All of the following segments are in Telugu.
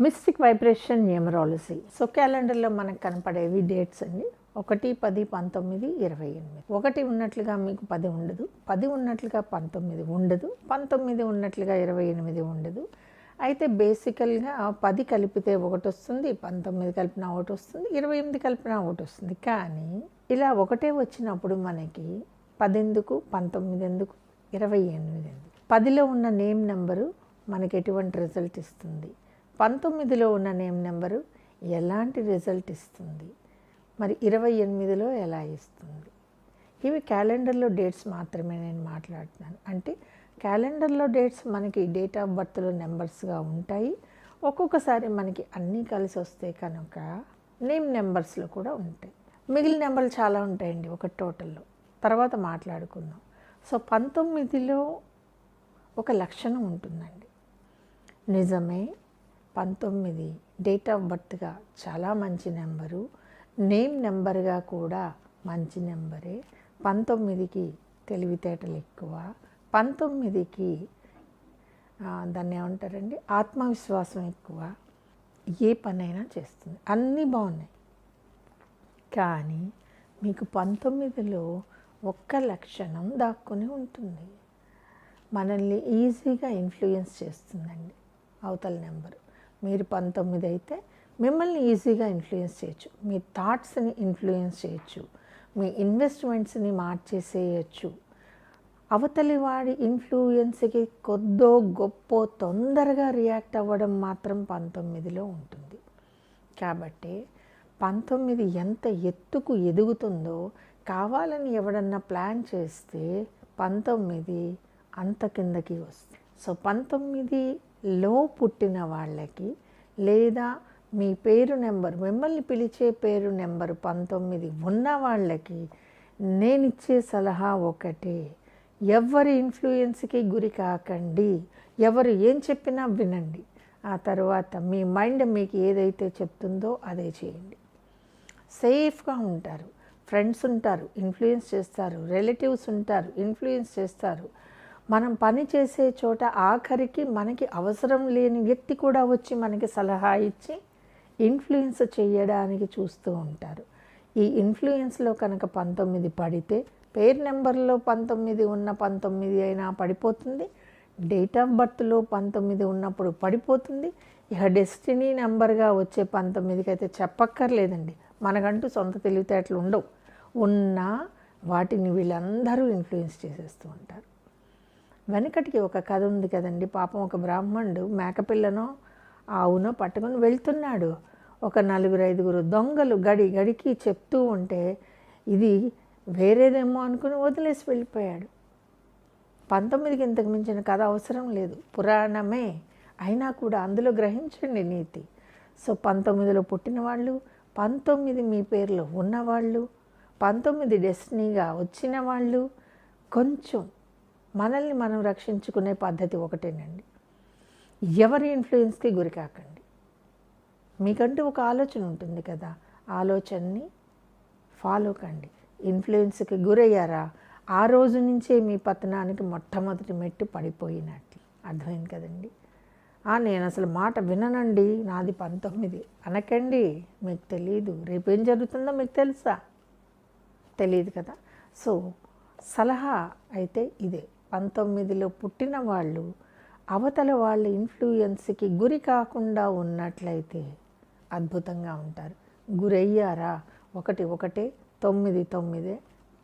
Mystic vibration numerology. సో క్యాలెండర్లో మనకు కనపడేవి డేట్స్ అండి. ఒకటి పది పంతొమ్మిది ఇరవై ఎనిమిది. ఒకటి ఉన్నట్లుగా మీకు పది ఉండదు. పది ఉన్నట్లుగా పంతొమ్మిది ఉండదు. పంతొమ్మిది ఉన్నట్లుగా ఇరవై ఎనిమిది ఉండదు. అయితే బేసికల్గా పది కలిపితే ఒకటి వస్తుంది పంతొమ్మిది కలిపినా ఒకటి వస్తుంది ఇరవై ఎనిమిది కలిపినా ఒకటి వస్తుంది. కానీ ఇలా ఒకటే వచ్చినప్పుడు మనకి పదెందుకు పంతొమ్మిది ఎందుకు ఇరవై ఎనిమిది ఎందుకు? పదిలో ఉన్న నేమ్ నెంబరు మనకి ఎటువంటి రిజల్ట్ ఇస్తుంది? పంతొమ్మిదిలో ఉన్న నేమ్ నెంబరు ఎలాంటి రిజల్ట్ ఇస్తుంది? మరి ఇరవై ఎనిమిదిలో ఎలా ఇస్తుంది? ఇవి క్యాలెండర్లో డేట్స్ మాత్రమే నేను మాట్లాడుతున్నాను. అంటే క్యాలెండర్లో డేట్స్ మనకి డేట్ ఆఫ్ బర్త్లో నెంబర్స్గా ఉంటాయి. ఒక్కొక్కసారి మనకి అన్నీ కలిసి వస్తే కనుక నేమ్ నెంబర్స్లో కూడా ఉంటాయి. మిగిలిన నెంబర్లు చాలా ఉంటాయండి ఒక టోటల్లో. తర్వాత మాట్లాడుకుందాం. సో పంతొమ్మిదిలో ఒక లక్షణం ఉంటుందండి. నిజమే పంతొమ్మిది. డేట్ ఆఫ్ బర్త్గా చాలా మంచి నెంబరు. నేమ్ నెంబర్గా కూడా మంచి నెంబరే. పంతొమ్మిదికి తెలివితేటలు ఎక్కువ. పంతొమ్మిదికి దాన్ని ఏమంటారండి? ఆత్మవిశ్వాసం ఎక్కువ. ఏ పనైనా చేస్తుంది. అన్నీ బాగున్నాయి. కానీ మీకు పంతొమ్మిదిలో ఒక్క లక్షణం దాక్కుని ఉంటుంది. మనల్ని ఈజీగా ఇన్ఫ్లుయెన్స్ చేస్తుందండి. అవతల నెంబరు. మీరు పంతొమ్మిది అయితే మిమ్మల్ని ఈజీగా ఇన్ఫ్లుయెన్స్ చేయొచ్చు. మీ థాట్స్ని ఇన్ఫ్లుయెన్స్ చేయొచ్చు. మీ ఇన్వెస్ట్మెంట్స్ని మార్చేసేయచ్చు. అవతలి వాడి ఇన్ఫ్లుయెన్స్కి కొద్దో గొప్ప తొందరగా రియాక్ట్ అవ్వడం మాత్రం పంతొమ్మిదిలో ఉంటుంది. కాబట్టి పంతొమ్మిది ఎంత ఎత్తుకు ఎదుగుతుందో కావాలని ఎవడన్నా ప్లాన్ చేస్తే పంతొమ్మిది అంత కిందకి వస్తుంది. సో పంతొమ్మిది లో పుట్టిన వాళ్ళకి లేదా మీ పేరు నెంబర్ మిమ్మల్ని పిలిచే పేరు నెంబరు పంతొమ్మిది ఉన్న వాళ్ళకి నేను ఇచ్చే సలహా ఒకటే. ఎవరి ఇన్ఫ్లుయెన్స్కి గురి కాకండి. ఎవరు ఏం చెప్పినా వినండి. ఆ తర్వాత మీ మైండ్ మీకు ఏదైతే చెప్తుందో అదే చేయండి. సేఫ్గా ఉంటారు. ఫ్రెండ్స్ ఉంటారు. ఇన్ఫ్లుయెన్స్ చేస్తారు. రిలేటివ్స్ ఉంటారు. ఇన్ఫ్లుయెన్స్ చేస్తారు. మనం పని చేసే చోట ఆఖరికి మనకి అవసరం లేని వ్యక్తి కూడా వచ్చి మనకి సలహా ఇచ్చి ఇన్ఫ్లుయెన్స్ చేయడానికి చూస్తూ ఉంటారు. ఈ ఇన్ఫ్లుయెన్స్లో కనుక పంతొమ్మిది పడితే పేరు నెంబర్లో పంతొమ్మిది ఉన్న పంతొమ్మిది అయినా పడిపోతుంది డేట్ ఆఫ్ బర్త్లో పంతొమ్మిది ఉన్నప్పుడు పడిపోతుంది ఇక డెస్టినీ నెంబర్గా వచ్చే పంతొమ్మిదికి అయితే చెప్పక్కర్లేదండి. మనకంటూ సొంత తెలివితేటలు ఉండవు. ఉన్నా వాటిని వీళ్ళందరూ ఇన్ఫ్లుయెన్స్ చేసేస్తూ ఉంటారు. వెనకటికి ఒక కథ ఉంది కదండి. పాపం ఒక బ్రాహ్మణుడు మేకపిల్లనో ఆవునో పట్టుకొని వెళ్తున్నాడు. ఒక నలుగురు ఐదుగురు దొంగలు గడి గడికి చెప్తూ ఉంటే ఇది వేరేదేమో అనుకుని వదిలేసి వెళ్ళిపోయాడు. పంతొమ్మిదికి ఇంతకు మించిన కథ అవసరం లేదు. పురాణమే. అయినా కూడా అందులో గ్రహించండి నీతి. సో పంతొమ్మిదిలో పుట్టిన వాళ్ళు పంతొమ్మిది మీ పేర్లో ఉన్నవాళ్ళు పంతొమ్మిది డెస్టినీగా వచ్చిన వాళ్ళు కొంచెం మనల్ని మనం రక్షించుకునే పద్ధతి ఒకటేనండి. ఎవరి ఇన్ఫ్లుయెన్స్కి గురికాకండి మీకంటూ ఒక ఆలోచన ఉంటుంది కదా ఆలోచనని ఫాలో కండి. ఇన్ఫ్లుయెన్స్కి గురయ్యారా? ఆ రోజు నుంచే మీ పతనానికి మొట్టమొదటి మెట్టు పడిపోయినట్లు అర్థమైంది కదండి? నేను అసలు మాట విననండి. నాది పంతొమ్మిది. అనకండి. మీకు తెలియదు రేపేం జరుగుతుందో మీకు తెలుసా? తెలియదు కదా. సో సలహా అయితే ఇదే. పంతొమ్మిదిలో పుట్టిన వాళ్ళు అవతల వాళ్ళ ఇన్ఫ్లుయెన్స్కి గురి కాకుండా ఉన్నట్లయితే అద్భుతంగా ఉంటారు. గురయ్యారా? ఒకటి ఒకటే తొమ్మిది తొమ్మిదే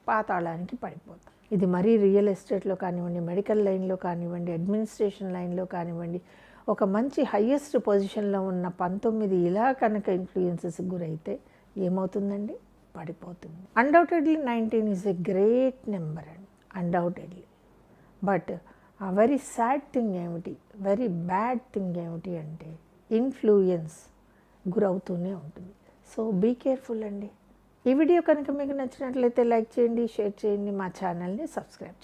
పాతాళానికి పడిపోతాం. ఇది మరీ రియల్ ఎస్టేట్లో కానివ్వండి మెడికల్ లైన్లో కానివ్వండి అడ్మినిస్ట్రేషన్ లైన్లో కానివ్వండి ఒక మంచి హయ్యెస్ట్ పొజిషన్లో ఉన్న పంతొమ్మిది ఇలా కనుక ఇన్ఫ్లుయెన్సెస్ గురైతే ఏమవుతుందండి? పడిపోతుంది. Undoubtedly nineteen is a great number అండి. Undoubtedly but uh very sad thing ఏమిటి? వెరీ బ్యాడ్ థింగ్ ఏమిటి అంటే ఇన్ఫ్లుయెన్స్ గురవుతూనే ఉంటుంది. సో బీ కేర్ఫుల్ అండి. ఈ వీడియో కనుక మీకు నచ్చినట్లయితే లైక్ చేయండి షేర్ చేయండి మా ఛానల్ని సబ్స్క్రైబ్ చేయండి.